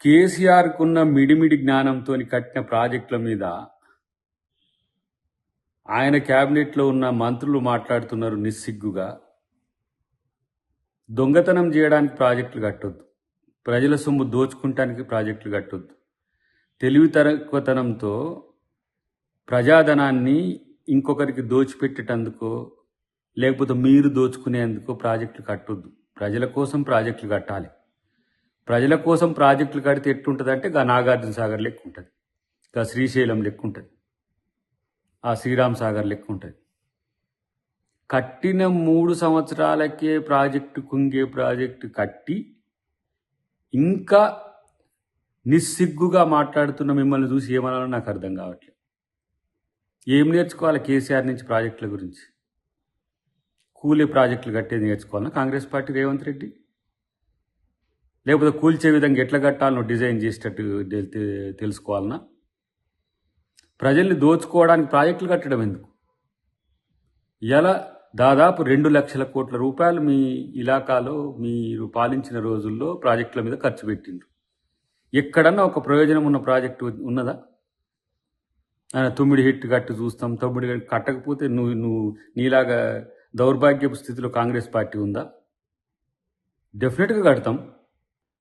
కేసీఆర్కు ఉన్న మిడిమిడి జ్ఞానంతో కట్టిన ప్రాజెక్టుల మీద ఆయన క్యాబినెట్లో ఉన్న మంత్రులు మాట్లాడుతున్నారు నిస్సిగ్గుగా. దొంగతనం చేయడానికి ప్రాజెక్టులు కట్టొద్దు. ప్రజల సొమ్ము దోచుకుంటానికి ప్రాజెక్టులు కట్టొద్దు. తెలివి తక్కువతనంతో ప్రజాధనాన్ని ఇంకొకరికి దోచిపెట్టేటందుకో లేకపోతే మీరు దోచుకునేందుకో ప్రాజెక్టులు కట్టొద్దు. ప్రజల కోసం ప్రాజెక్టులు కట్టాలి. ప్రజల కోసం ప్రాజెక్టులు కడితే ఎట్టుంటుంది అంటే గా నాగార్జున సాగర్ లెక్క ఉంటుంది. గా శ్రీశైలం లెక్క ఉంటుంది. ఆ శ్రీరామ్ సాగర్ లెక్క ఉంటుంది. కట్టిన మూడు సంవత్సరాలకే ప్రాజెక్టు కుంగే ప్రాజెక్టు కట్టి ఇంకా నిస్సిగ్గుగా మాట్లాడుతున్న మిమ్మల్ని చూసి ఏమనాలో నాకు అర్థం కావట్లేదు. ఏం నేర్చుకోవాలి కేసీఆర్ నుంచి ప్రాజెక్టుల గురించి? కూలే ప్రాజెక్టులు కట్టేది నేర్చుకోవాలన్నా కాంగ్రెస్ పార్టీ రేవంత్ రెడ్డి? లేకపోతే కూల్చే విధంగా ఎట్లా కట్టాలను డిజైన్ చేసేటట్టు తెలుసుకోవాలన్నా ప్రజల్ని దోచుకోవడానికి ప్రాజెక్టులు కట్టడం ఎందుకు? ఇలా దాదాపు రెండు లక్షల కోట్ల రూపాయలు మీ ఇలాకాలో మీరు పాలించిన రోజుల్లో ప్రాజెక్టుల మీద ఖర్చు పెట్టిండ్రు. ఎక్కడన్నా ఒక ప్రయోజనం ఉన్న ప్రాజెక్టు ఉన్నదా? ఆ, తొమ్మిది హిట్ కట్టి చూస్తాం తొమ్మిది కట్టకపోతే నువ్వు నువ్వు నీలాగా దౌర్భాగ్యపు స్థితిలో కాంగ్రెస్ పార్టీ ఉందా? డెఫినెట్గా కడతాం.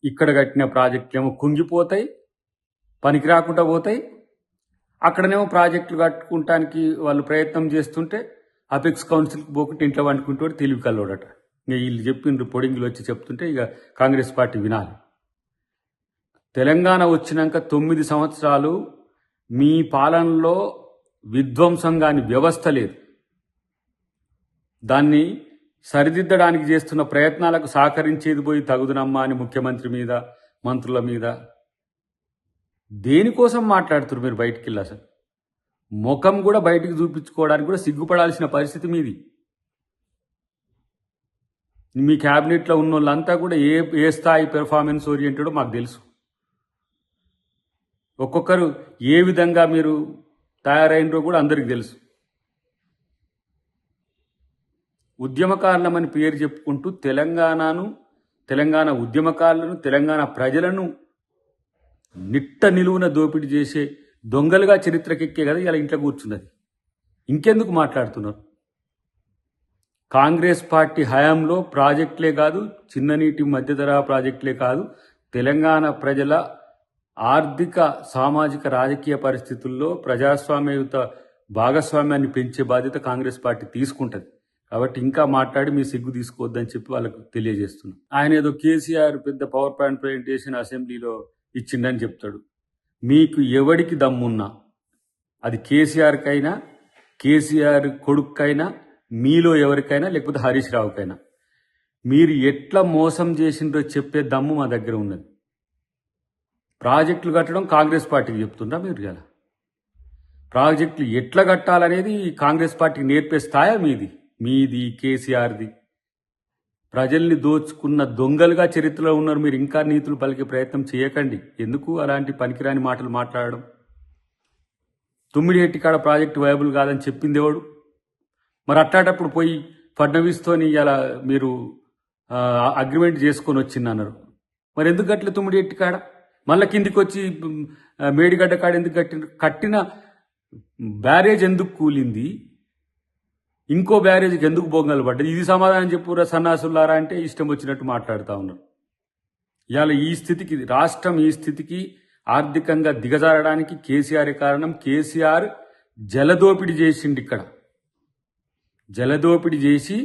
ఇక్కడ కట్టిన ప్రాజెక్టులేమో కుంగిపోతాయి పనికి రాకుండా పోతాయి. అక్కడనేమో ప్రాజెక్టులు కట్టుకుంటానికి వాళ్ళు ప్రయత్నం చేస్తుంటే అపెక్స్ కౌన్సిల్కి పోకుంటే ఇంట్లో వండుకుంటూ తెలివి కల్లోడట. ఇక వీళ్ళు చెప్పిండ్రు పొడింగులు వచ్చి చెప్తుంటే ఇక కాంగ్రెస్ పార్టీ వినాలి. తెలంగాణ వచ్చినాక తొమ్మిది సంవత్సరాలు మీ పాలనలో విధ్వంసం కాని వ్యవస్థ లేదు. దాన్ని సరిదిద్దడానికి చేస్తున్న ప్రయత్నాలకు సహకరించేది పోయి తగుదునమ్మా అని ముఖ్యమంత్రి మీద మంత్రుల మీద. దేనికోసం మాట్లాడుతున్నారు మీరు బయటికి వెళ్ళి అసలు ముఖం కూడా బయటికి చూపించుకోవడానికి కూడా సిగ్గుపడాల్సిన పరిస్థితి మీది. మీ క్యాబినెట్లో ఉన్న వాళ్ళంతా కూడా ఏ ఏ స్థాయి పెర్ఫార్మెన్స్ ఓరియంటెడో మాకు తెలుసు. ఒక్కొక్కరు ఏ విధంగా మీరు తయారైనరో కూడా అందరికీ తెలుసు. ఉద్యమకారులమని పేరు చెప్పుకుంటూ తెలంగాణను తెలంగాణ ఉద్యమకారులను తెలంగాణ ప్రజలను నిట్ట నిలువున దోపిడీ చేసే దొంగలుగా చరిత్రకెక్కే కదా ఇలా ఇంట్లో కూర్చున్నది. ఇంకెందుకు మాట్లాడుతున్నారు? కాంగ్రెస్ పార్టీ హయాంలో ప్రాజెక్టులే కాదు చిన్ననీటి మధ్యధరా ప్రాజెక్టులే కాదు తెలంగాణ ప్రజల ఆర్థిక సామాజిక రాజకీయ పరిస్థితుల్లో ప్రజాస్వామ్యయుత భాగస్వామ్యాన్ని పెంచే బాధ్యత కాంగ్రెస్ పార్టీ తీసుకుంటుంది. కాబట్టి ఇంకా మాట్లాడి మీ సిగ్గు తీసుకోవద్దని చెప్పి వాళ్ళకు తెలియజేస్తున్నాం. ఆయన ఏదో కేసీఆర్ పెద్ద పవర్ పాయింట్ ప్రజెంటేషన్ అసెంబ్లీలో ఇచ్చిండని చెప్తాడు. మీకు ఎవడికి దమ్మున్నా అది కేసీఆర్కైనా కేసీఆర్ కొడుక్కైనా మీలో ఎవరికైనా లేకపోతే హరీష్ రావుకైనా. మీరు ఎట్లా మోసం చేసిండ్రో చెప్పే దమ్ము మా దగ్గర ఉన్నది. ప్రాజెక్టులు కట్టడం కాంగ్రెస్ పార్టీకి చెప్తుండ్రా మీరు కదా ప్రాజెక్టులు ఎట్లా కట్టాలనేది కాంగ్రెస్ పార్టీకి నేర్పే స్థాయా మీది. మీది కేసీఆర్ది. ప్రజల్ని దోచుకున్న దొంగలుగా చరిత్రలో ఉన్నారు. మీరు ఇంకా నీతులు పలికే ప్రయత్నం చేయకండి. ఎందుకు అలాంటి పనికిరాని మాటలు మాట్లాడడం? తుమ్మిడి కాడ ప్రాజెక్టు వైబుల్ కాదని చెప్పింది ఎవడు? మరి అట్టాటప్పుడు పోయి ఫడ్నవీస్తోని ఇలా మీరు అగ్రిమెంట్ చేసుకొని వచ్చింది అన్నారు మరి ఎందుకు గట్ల తుమ్మిడి ఎట్టి కాడ? మళ్ళీ కిందికి వచ్చి మేడిగడ్డ కాడ ఎందుకు కట్టిన కట్టిన బ్యారేజ్ ఎందుకు కూలింది? ఇంకో బ్యారేజ్కి ఎందుకు బొంగలు పడ్డది ఇది సమాధానం చెప్పురా సన్నాసులారా అంటే ఇష్టం వచ్చినట్టు మాట్లాడుతూ ఉన్నారు. ఇవాళ ఈ స్థితికి రాష్ట్రం ఈ స్థితికి ఆర్థికంగా దిగజారడానికి కేసీఆర్ కారణం. కేసీఆర్ జలదోపిడి చేసిండు ఇక్కడ. జలదోపిడి చేసి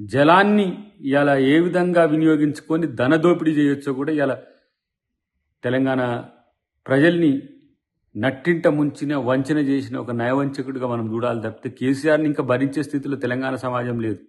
జలాన్ని ఇలా ఏ విధంగా వినియోగించుకొని ధనదోపిడీ చేయొచ్చో కూడా ఇలా తెలంగాణ ప్రజల్ని నట్టింట ముంచిన వంచన చేసిన ఒక నయవంచకుడిగా మనం చూడాలి తప్పితే కేసీఆర్ని ఇంకా భరించే స్థితిలో తెలంగాణ సమాజం లేదు.